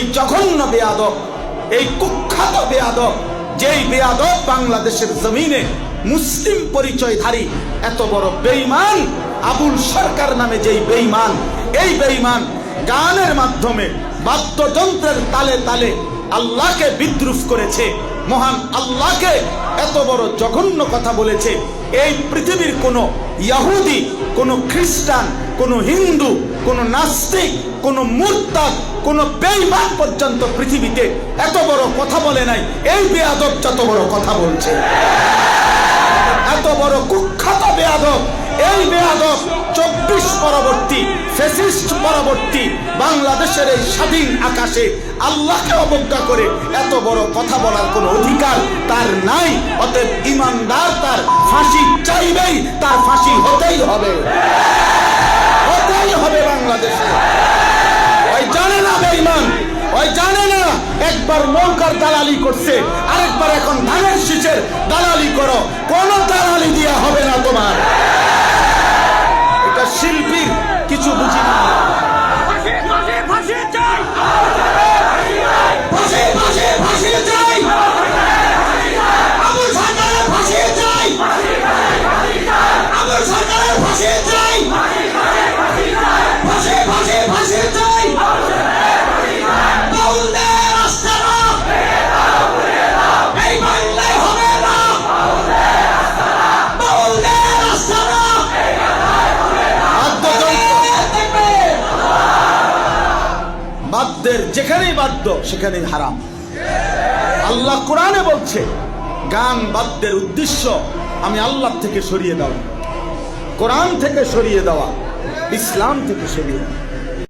ওই জঘন্য বেয়াদব, এই কুখ্যাত বেয়াদব, যেই বেয়াদব বাংলাদেশের জমিনে মুসলিম পরিচয়ধারী, এত বড় বেইমান আবুল সরকার নামে যেই বেইমান এই বেইমান গানের মাধ্যমে বাদ্যযন্ত্রের তালে তালে আল্লাহকে বিদ্রুপ করেছে। মহান আল্লাহকে এত বড় জঘন্য কথা বলেছে। এই পৃথিবীর কোনো ইয়াহুদি, কোনো খ্রিস্টান, কোনো হিন্দু, কোনো নাস্তিক, কোনো মুরতাদ, কোনো বেঈমান পর্যন্ত পৃথিবীতে এত বড় কথা বলে নাই। এই বেয়াদব যত বড় কথা বলছে। এত বড় কুখ্যাত বেয়াদব এই বেয়াদব চব্বিশ পরবর্তী ফেসিস্ট পরবর্তী বাংলাদেশের এই স্বাধীন আকাশে আল্লাহকে অবজ্ঞা করে এত বড় কথা বলার অধিকার তার নাই। অতএব ইমানদার তার ফাঁসি চাইবেই, তার ফাঁসি হতেই হবে। হতেই হবে বাংলাদেশে। ওই জানে না ওই জানে না, একবার নৌকার দালালি করছে, আরেকবার এখন ধানের শীষের দালালি করো। বাদ্যের যেখানেই বাদ্য, সেখানেই হারাম। আল্লাহ কোরআনে বলছে, গান বাদ্যের উদ্দেশ্য, আমি আল্লাহ থেকে সরিয়ে দেওয়া। কোরআন থেকে সরিয়ে দেওয়া, ইসলাম থেকে সরিয়ে দেওয়া।